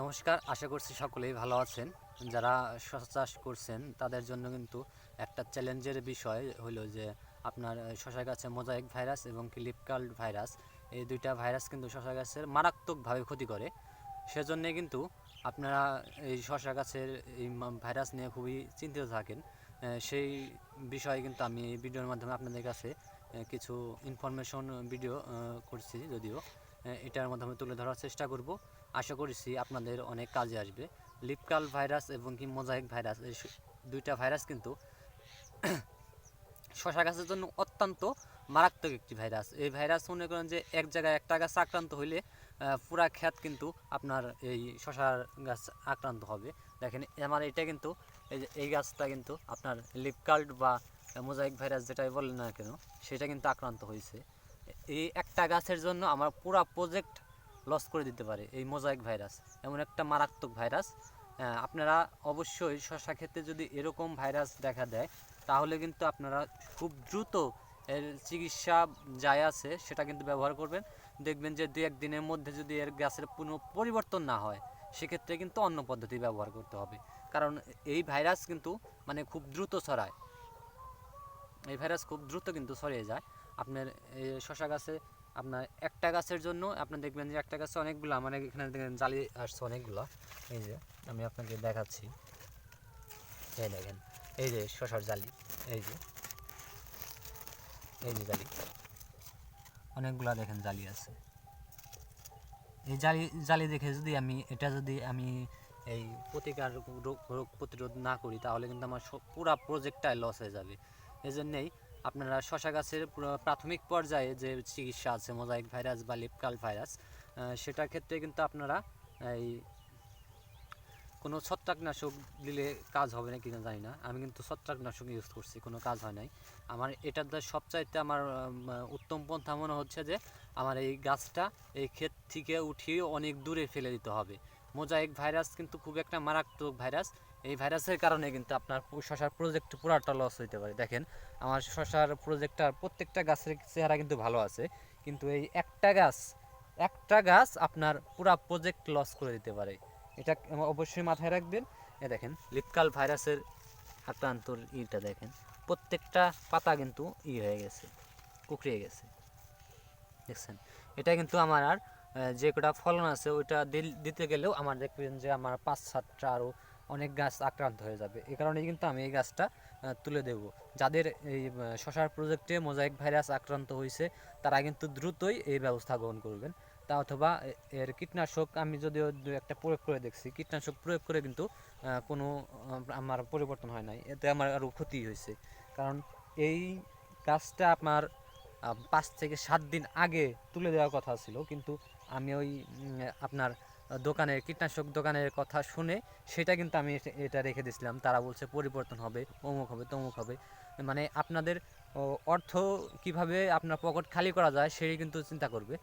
নমস্কার, আশা করছি সকলেই ভালো আছেন। যারা শশা চাষ করছেন, তাদের জন্য কিন্তু একটা চ্যালেঞ্জের বিষয় হলো যে, আপনার শশা গাছে মোজাইক ভাইরাস এবং ক্লিপকাল্ড ভাইরাস, এই দুইটা ভাইরাস কিন্তু শশা গাছের মারাত্মকভাবে ক্ষতি করে। সেজন্যে কিন্তু আপনারা এই শশা গাছের এই ভাইরাস নিয়ে খুবই চিন্তিত থাকেন। সেই বিষয়ে কিন্তু আমি এই ভিডিওর মাধ্যমে আপনাদের কাছে কিছু ইনফরমেশন ভিডিও করছি যদিও। এটার মাধ্যমে তুলে ধরার চেষ্টা করব। আশা করছি আপনাদের অনেক কাজে আসবে। লিপকাল ভাইরাস এবং কি মোজাইক ভাইরাস, এই দুইটা ভাইরাস কিন্তু শশা গাছের জন্য অত্যন্ত মারাত্মক একটি ভাইরাস। এই ভাইরাস মনে করেন যে এক জায়গায় একটা গাছ আক্রান্ত হইলে পুরা ক্ষেত কিন্তু আপনার এই শশার গাছ আক্রান্ত হবে। দেখেন আমার এটা কিন্তু এই যে, এই গাছটা কিন্তু আপনার লিপকাল্ড বা মোজাইক ভাইরাস যেটাই বলেন না কেন, সেটা কিন্তু আক্রান্ত হয়েছে এই একটা গাছের জন্য আমার পুরা প্রজেক্ট লস করে দিতে পারে এই মোজাইক ভাইরাস এমন একটা মারাত্মক ভাইরাস আপনারা অবশ্যই শশা ক্ষেত্রে যদি এরকম ভাইরাস দেখা দেয়, তাহলে কিন্তু আপনারা খুব দ্রুত এর চিকিৎসা যায় আছে, সেটা কিন্তু ব্যবহার করবেন। দেখবেন যে দু এক দিনের মধ্যে যদি এর গাছের কোনো পরিবর্তন না হয়, সেক্ষেত্রে কিন্তু অন্য পদ্ধতি ব্যবহার করতে হবে। কারণ এই ভাইরাস কিন্তু মানে খুব দ্রুত ছড়ায়। এই ভাইরাস খুব দ্রুত কিন্তু ছড়িয়ে যায়। আপনার এই শশা গাছে আপনার একটা গাছের জন্য আপনি দেখবেন যে একটা গাছে অনেকগুলো মানে এখানে দেখেন জালি আসছে অনেকগুলো। এই যে, আমি আপনাকে দেখাচ্ছি। এই দেখেন, এই যে শশার জালি, এই যে এই যে জালি। অনেকগুলা দেখেন জালি আছে। এই জালি জালি দেখে যদি আমি, এটা যদি আমি এই প্রতিকার রোগ প্রতিরোধ না করি, তাহলে কিন্তু আমার পুরা প্রজেক্টটাই লস হয়ে যাবে। এই জন্যেই আপনারা শশা গাছের পুরো প্রাথমিক পর্যায়ে যে চিকিৎসা আছে, মোজাইক ভাইরাস বা লিপকাল ভাইরাস সেটার ক্ষেত্রে কিন্তু আপনারা এই কোনো ছত্রাকনাশক দিলে কাজ হবে না কিনা জানি না। আমি কিন্তু ছত্রাকনাশক ইউজ করছি, কোনো কাজ হয় নাই। আমার এটার দ্বারা সবচাইতে আমার উত্তম পন্থা মনে হচ্ছে যে, আমার এই গাছটা এই ক্ষেত থেকে উঠিয়ে অনেক দূরে ফেলে দিতে হবে। মোজাইক ভাইরাস কিন্তু খুব একটা মারাত্মক ভাইরাস। এই ভাইরাসের কারণে কিন্তু আপনার শশার প্রজেক্ট পুরাটা লস হইতে পারে। দেখেন, আমার শশার প্রজেক্টটার প্রত্যেকটা গাছের চেহারা কিন্তু ভালো আছে। কিন্তু এই একটা গাছ একটা গাছ আপনার পুরা প্রজেক্ট লস করে দিতে পারে। এটা অবশ্যই মাথায় রাখবেন। এ দেখেন, লিপকাল ভাইরাসের আক্রান্তর ইটা দেখেন। প্রত্যেকটা পাতা কিন্তু ই হয়ে গেছে, কুকড়িয়ে গেছে। দেখছেন? এটা কিন্তু আমার আর যে কটা ফলন আছে, ওইটা দিতে গেলেও আমার দেখবেন যে আমার পাঁচ সাতটা আরও অনেক গাছ আক্রান্ত হয়ে যাবে। এই কারণে কিন্তু আমি এই গাছটা তুলে দেব। যাদের এই শশার প্রজেক্টে মোজাইক ভাইরাস আক্রান্ত হয়েছে তারা কিন্তু দ্রুতই এই ব্যবস্থা গ্রহণ করবেন। তা অথবা এর কীটনাশক, আমি যদিও দু একটা প্রয়োগ করে দেখছি, কীটনাশক প্রয়োগ করে কিন্তু কোনো আমার পরিবর্তন হয় নাই। এতে আমার আরও ক্ষতি হয়েছে কারণ এই গাছটা আপনার পাঁচ থেকে সাত দিন আগে তুলে দেওয়ার কথা ছিল, কিন্তু আমি ওই আপনার দোকানের, কীটনাশক দোকানের কথা শুনে সেটা কিন্তু আমি এটা- রেখে দিয়েছিলাম। তারা বলছে পরিবর্তন হবে, অমুক হবে, তমুক হবে। মানে আপনাদের অর্থ কীভাবে আপনার পকেট খালি করা যায় সেই কিন্তু চিন্তা করবে।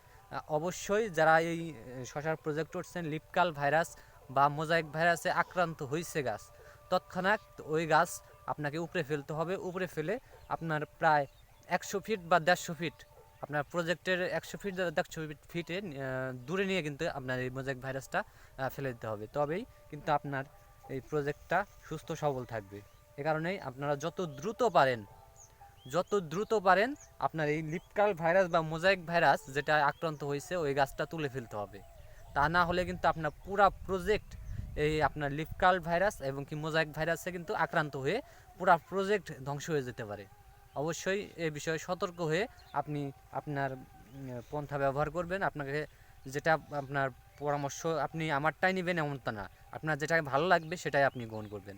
অবশ্যই যারা এই শশার প্রজেক্ট করছেন, লিপকাল ভাইরাস বা মোজাইক ভাইরাসে আক্রান্ত হয়েছে গাছ, তৎক্ষণাৎ ওই গাছ আপনাকে উপরে ফেলতে হবে। উপরে ফেলে আপনার প্রায় একশো ফিট বা দেড়শো ফিট আপনার প্রজেক্টের একশো ফিট ফিট ফিটে দূরে নিয়ে কিন্তু আপনার এই মোজাইক ভাইরাসটা ফেলে দিতে হবে। তবেই কিন্তু আপনার এই প্রজেক্টটা সুস্থ, সবল থাকবে। এ কারণেই আপনারা যত দ্রুত পারেন, যত দ্রুত পারেন আপনার এই লিপকাল ভাইরাস বা মোজাইক ভাইরাস যেটা আক্রান্ত হয়েছে, ওই গাছটা তুলে ফেলতে হবে। তা না হলে কিন্তু আপনার পুরা প্রজেক্ট এই আপনার লিপকাল ভাইরাস এবং কি মোজাইক ভাইরাসে কিন্তু আক্রান্ত হয়ে পুরা প্রজেক্ট ধ্বংস হয়ে যেতে পারে। অবশ্যই এ বিষয়ে সতর্ক হয়ে আপনি আপনার পন্থা ব্যবহার করবেন। আপনাকে যেটা আপনার পরামর্শ আপনি আমারটাই নেবেন এমনটা না। আপনার যেটা ভালো লাগবে সেটাই আপনি গ্রহণ করবেন।